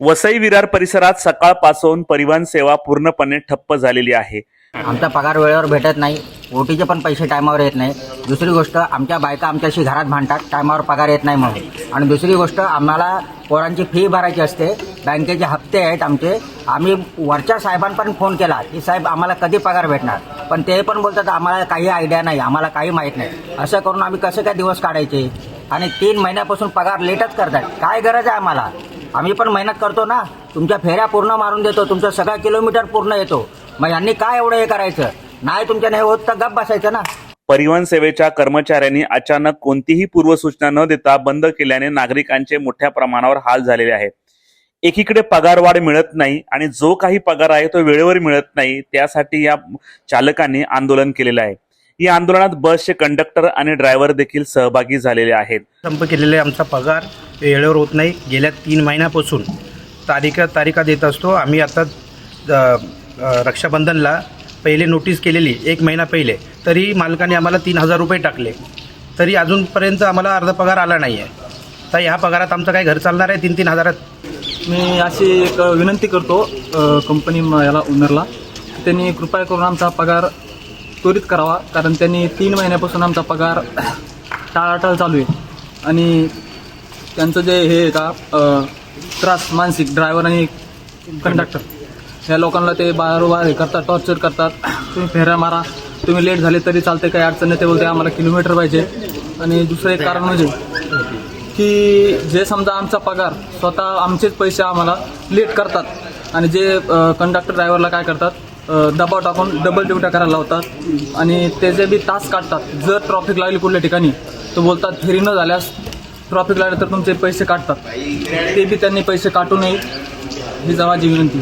वसई विरार परिसरात सकाळपासून परिवहन सेवा पूर्णपणे ठप्प झालेली आहे. आमचा पगार वेळेवर भेटत नाही ओटीचे पण पैसे टायमावर येत नाही. दुसरी गोष्ट आमच्या बायका आमच्याशी घरात भांडतात टायमावर पगार येत नाही म्हणून. आणि दुसरी गोष्ट आम्हाला पोरांची फी भरायची असते बँकेचे हप्ते आहेत आमचे. आम्ही वरच्या साहेबांपर्यंत फोन केला की साहेब आम्हाला कधी पगार भेटणार? पण ते पण बोलतात आम्हाला काही आयडिया नाही आम्हाला काही माहीत नाही. असं करून आम्ही कसे काय दिवस काढायचे? आणि तीन महिन्यापासून पगार लेटच करतात काय गरज आहे आम्हाला? आम्ही पण मेहनत करतो ना. तुमच्या फेऱ्या पूर्ण मारून देतो. तुमचं सगळं किलोमीटर पूर्ण येतो. मग यांनी काय एवढं हे करायचं? नाही तुमच्या नाही होत तर गप बसायचं ना. परिवहन सेवेच्या कर्मचाऱ्यांनी अचानक कोणतीही पूर्वसूचना न देता बंद केल्याने नागरिकांचे मोठ्या प्रमाणावर हाल झालेले आहेत. एकीकडे पगारवाढ मिळत नाही आणि जो काही पगार आहे तो वेळेवर मिळत नाही त्यासाठी या चालकांनी आंदोलन केलेलं आहे. या आंदोलनात बसचे कंडक्टर आणि ड्रायव्हर देखील सहभागी झालेले आहेत. संप केलेले आमचा पगार वेळेवर होत नाही. गेल्या तीन महिन्यापासून तारीखा तारीखा देत असतो. आम्ही आता रक्षाबंधनला पहिले नोटीस केलेली एक महिना पहिले. तरी मालकाने आम्हाला तीन हजार रुपये टाकले. तरी अजूनपर्यंत आम्हाला अर्धा पगार आला नाही आहे तर ह्या पगारात आमचं काय घर चालणार आहे तीन तीन हजारात. मी अशी एक विनंती करतो कंपनी याला ओनरला त्यांनी कृपया करून आमचा पगार त्वरित करावा. कारण त्यांनी तीन महिन्यापासून आमचा पगार टाळाटाळ चालू आहे. आणि त्यांचं जे हे आहे का अ, त्रास मानसिक ड्रायव्हर आणि कंडक्टर ह्या लोकांना ते बाहेर हे करतात टॉर्चर करतात. तुम्ही फेऱ्या मारा. तुम्ही लेट झाले तरी चालते काही अडचण नाही. ते बोलते आम्हाला किलोमीटर पाहिजे. आणि दुसरं एक कारण म्हणजे की जे समजा आमचा पगार स्वतः आमचेच पैसे आम्हाला लेट करतात. आणि जे कंडक्टर ड्रायव्हरला काय करतात अ, दबाव टाकून डबल ड्युट्या करायला लावतात. आणि त्याचे बी तास काढतात जर ट्रॉफिक लागली कुठल्या ठिकाणी तर बोलतात फेरी न झाल्यास ट्रॉफिक लागले तर तुमचे पैसे काढतात ते बी त्यांनी पैसे काटू नये ही माझी विनंती.